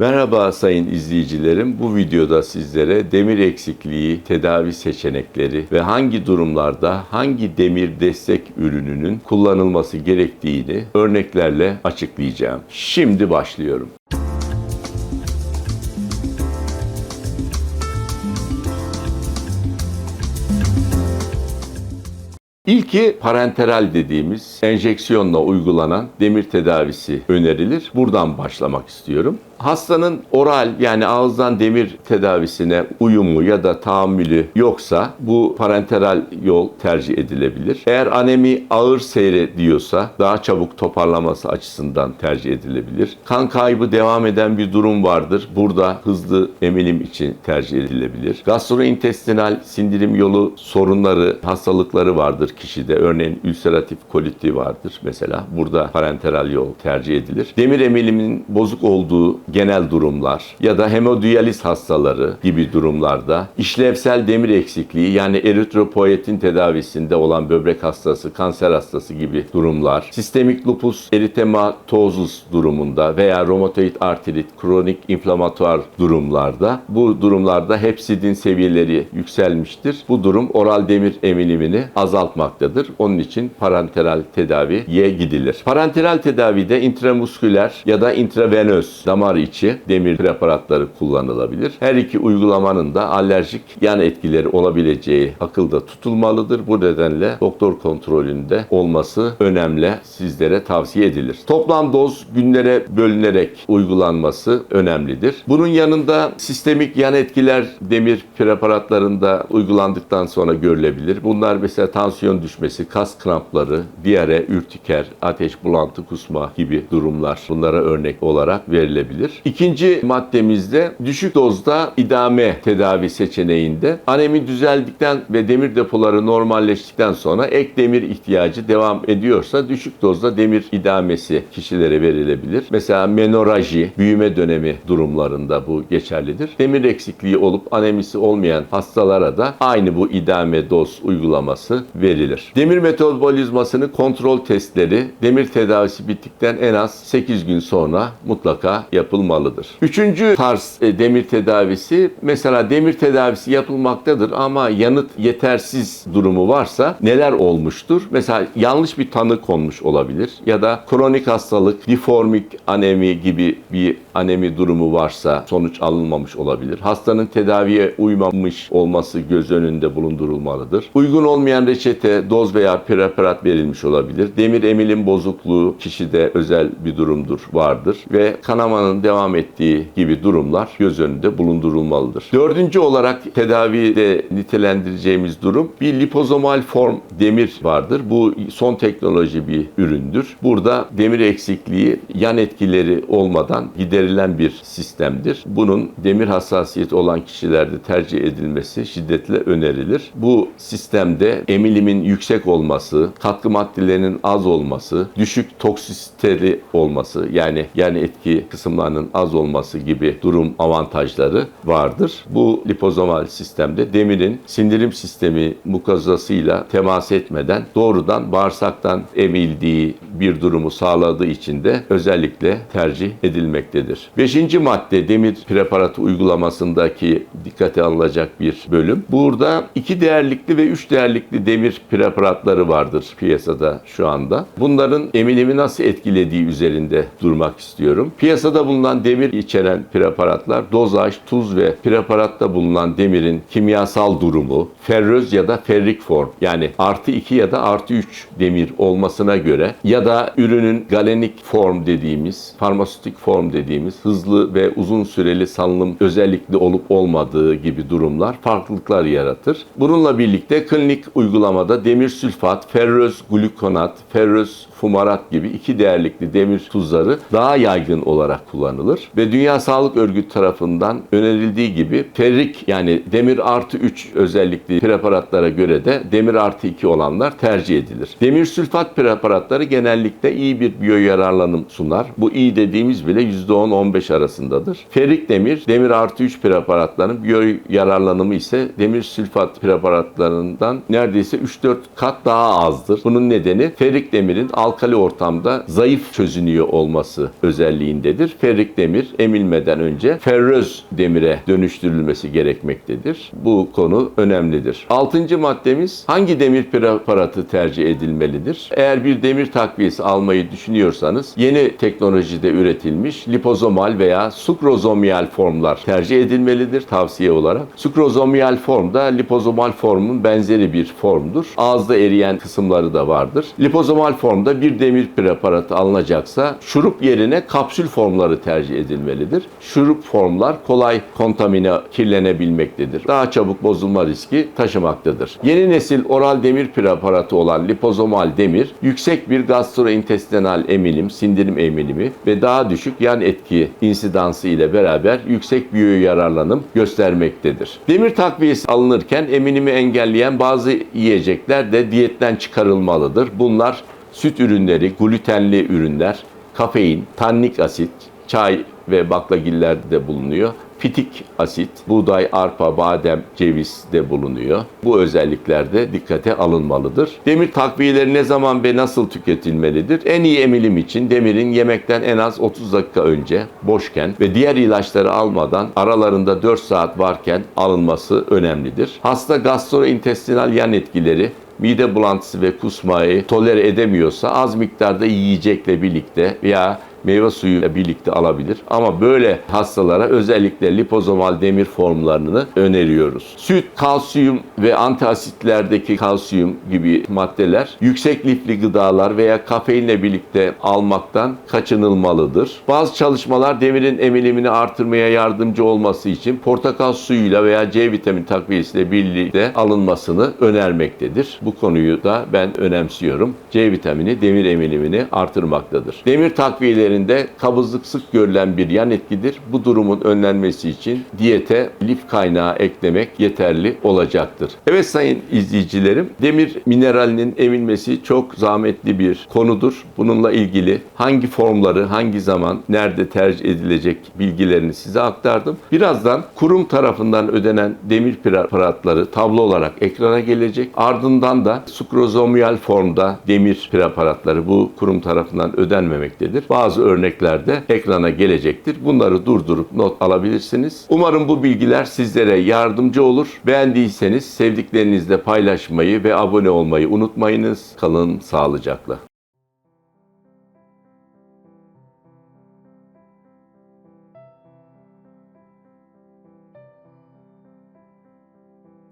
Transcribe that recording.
Merhaba sayın izleyicilerim. Bu videoda sizlere demir eksikliği, tedavi seçenekleri ve hangi durumlarda hangi demir destek ürününün kullanılması gerektiğini örneklerle açıklayacağım. Şimdi başlıyorum. İlki parenteral dediğimiz enjeksiyonla uygulanan demir tedavisi önerilir. Buradan başlamak istiyorum. Hastanın oral yani ağızdan demir tedavisine uyumu ya da tahammülü yoksa bu parenteral yol tercih edilebilir. Eğer anemi ağır seyrediyorsa daha çabuk toparlaması açısından tercih edilebilir. Kan kaybı devam eden bir durum vardır. Burada hızlı emilim için tercih edilebilir. Gastrointestinal sindirim yolu sorunları, hastalıkları vardır kişide. Örneğin ülseratif koliti vardır mesela. Burada parenteral yol tercih edilir. Demir emiliminin bozuk olduğu genel durumlar ya da hemodiyaliz hastaları gibi durumlarda işlevsel demir eksikliği yani eritropoyetin tedavisinde olan böbrek hastası, kanser hastası gibi durumlar, sistemik lupus eritematozus durumunda veya romatoid artrit, kronik inflamatuar durumlarda bu durumlarda hepsidin seviyeleri yükselmiştir. Bu durum oral demir emilimini azaltmaktadır. Onun için parenteral tedaviye gidilir. Parenteral tedavide intramusküler ya da intravenöz damar içi demir preparatları kullanılabilir. Her iki uygulamanın da alerjik yan etkileri olabileceği akılda tutulmalıdır. Bu nedenle doktor kontrolünde olması önemli. Sizlere tavsiye edilir. Toplam doz günlere bölünerek uygulanması önemlidir. Bunun yanında sistemik yan etkiler demir preparatlarında uygulandıktan sonra görülebilir. Bunlar mesela tansiyon düşmesi, kas krampları, diyare, ürtiker, ateş, bulantı, kusma gibi durumlar bunlara örnek olarak verilebilir. İkinci maddemizde düşük dozda idame tedavi seçeneğinde anemi düzeldikten ve demir depoları normalleştikten sonra ek demir ihtiyacı devam ediyorsa düşük dozda demir idamesi kişilere verilebilir. Mesela menoraji, büyüme dönemi durumlarında bu geçerlidir. Demir eksikliği olup anemisi olmayan hastalara da aynı bu idame doz uygulaması verilir. Demir metabolizmasını kontrol testleri demir tedavisi bittikten en az 8 gün sonra mutlaka yapılmalıdır. Üçüncü tarz e, demir tedavisi mesela demir tedavisi yapılmaktadır ama yanıt yetersiz durumu varsa neler olmuştur? Mesela yanlış bir tanı konmuş olabilir ya da kronik hastalık, diformik anemi gibi bir anemi durumu varsa sonuç alınmamış olabilir. Hastanın tedaviye uymamış olması göz önünde bulundurulmalıdır. Uygun olmayan reçete, doz veya preparat verilmiş olabilir. Demir emilim bozukluğu kişide özel bir durumdur, vardır ve kanamanın devam ettiği gibi durumlar göz önünde bulundurulmalıdır. Dördüncü olarak tedavide nitelendireceğimiz durum bir lipozomal form demir vardır. Bu son teknoloji bir üründür. Burada demir eksikliği yan etkileri olmadan giderilen bir sistemdir. Bunun demir hassasiyeti olan kişilerde tercih edilmesi şiddetle önerilir. Bu sistemde emilimin yüksek olması, katkı maddelerinin az olması, düşük toksisiteli olması yani yani etki kısımlarının az olması gibi durum avantajları vardır. Bu lipozomal sistemde demirin sindirim sistemi mukozasıyla temas etmeden doğrudan bağırsaktan emildiği bir durumu sağladığı için de özellikle tercih edilmektedir. Beşinci madde demir preparatı uygulamasındaki dikkate alınacak bir bölüm. Burada iki değerlikli ve üç değerlikli demir preparatları vardır piyasada şu anda. Bunların emilimi nasıl etkilediği üzerinde durmak istiyorum. Piyasada bulunan demir içeren preparatlar dozaj, tuz ve preparatta bulunan demirin kimyasal durumu, ferröz ya da ferrik form yani artı 2 ya da artı 3 demir olmasına göre ya da ürünün galenik form dediğimiz, farmasötik form dediğimiz hızlı ve uzun süreli salınım özellikli olup olmadığı gibi durumlar farklılıklar yaratır. Bununla birlikte klinik uygulamada demir sülfat, ferröz glukonat, ferröz fumarat gibi iki değerlikli demir tuzları daha yaygın olarak kullanılır ve Dünya Sağlık Örgütü tarafından önerildiği gibi ferrik yani demir artı 3 özellikli preparatlara göre de demir artı 2 olanlar tercih edilir. Demir sülfat preparatları genellikle iyi bir biyoyararlanım sunar. Bu iyi dediğimiz bile %10 10-15 arasındadır. Ferrik demir, demir artı 3 preparatların biyo yararlanımı ise demir sülfat preparatlarından neredeyse 3-4 kat daha azdır. Bunun nedeni ferrik demirin alkali ortamda zayıf çözünüyor olması özelliğindedir. Ferrik demir emilmeden önce ferröz demire dönüştürülmesi gerekmektedir. Bu konu önemlidir. Altıncı maddemiz hangi demir preparatı tercih edilmelidir? Eğer bir demir takviyesi almayı düşünüyorsanız yeni teknolojide üretilmiş lipozomal veya sukrozomyal formlar tercih edilmelidir tavsiye olarak. Sukrozomyal form da lipozomal formun benzeri bir formdur. Ağızda eriyen kısımları da vardır. Lipozomal formda bir demir preparatı alınacaksa şurup yerine kapsül formları tercih edilmelidir. Şurup formlar kolay kontamine kirlenebilmektedir. Daha çabuk bozulma riski taşımaktadır. Yeni nesil oral demir preparatı olan lipozomal demir yüksek bir gastrointestinal emilim, sindirim emilimi ve daha düşük yan etki insidansı ile beraber yüksek biyo yararlanım göstermektedir. Demir takviyesi alınırken eminimi engelleyen bazı yiyecekler de diyetten çıkarılmalıdır. Bunlar süt ürünleri, glutenli ürünler, kafein, tannik asit, çay ve baklagillerde de bulunuyor. Fitik asit, buğday, arpa, badem, ceviz de bulunuyor. Bu özellikler de dikkate alınmalıdır. Demir takviyeleri ne zaman ve nasıl tüketilmelidir? En iyi emilim için demirin yemekten en az 30 dakika önce boşken ve diğer ilaçları almadan aralarında 4 saat varken alınması önemlidir. Hasta gastrointestinal yan etkileri mide bulantısı ve kusmayı tolere edemiyorsa az miktarda yiyecekle birlikte veya meyve suyuyla birlikte alabilir. Ama böyle hastalara özellikle lipozomal demir formlarını öneriyoruz. Süt, kalsiyum ve antiasitlerdeki kalsiyum gibi maddeler yüksek lifli gıdalar veya kafeinle birlikte almaktan kaçınılmalıdır. Bazı çalışmalar demirin emilimini artırmaya yardımcı olması için portakal suyuyla veya C vitamin takviyesiyle birlikte alınmasını önermektedir. Bu konuyu da ben önemsiyorum. C vitamini demir emilimini artırmaktadır. Demir takviyeleri üzerinde kabızlık sık görülen bir yan etkidir. Bu durumun önlenmesi için diyete lif kaynağı eklemek yeterli olacaktır. Evet sayın izleyicilerim, demir mineralinin emilmesi çok zahmetli bir konudur. Bununla ilgili hangi formları, hangi zaman, nerede tercih edilecek bilgilerini size aktardım. Birazdan kurum tarafından ödenen demir preparatları tablo olarak ekrana gelecek. Ardından da sukrozomyal formda demir preparatları bu kurum tarafından ödenmemektedir. Bazı örneklerde ekrana gelecektir. Bunları durdurup not alabilirsiniz. Umarım bu bilgiler sizlere yardımcı olur. Beğendiyseniz sevdiklerinizle paylaşmayı ve abone olmayı unutmayınız. Kalın sağlıcakla.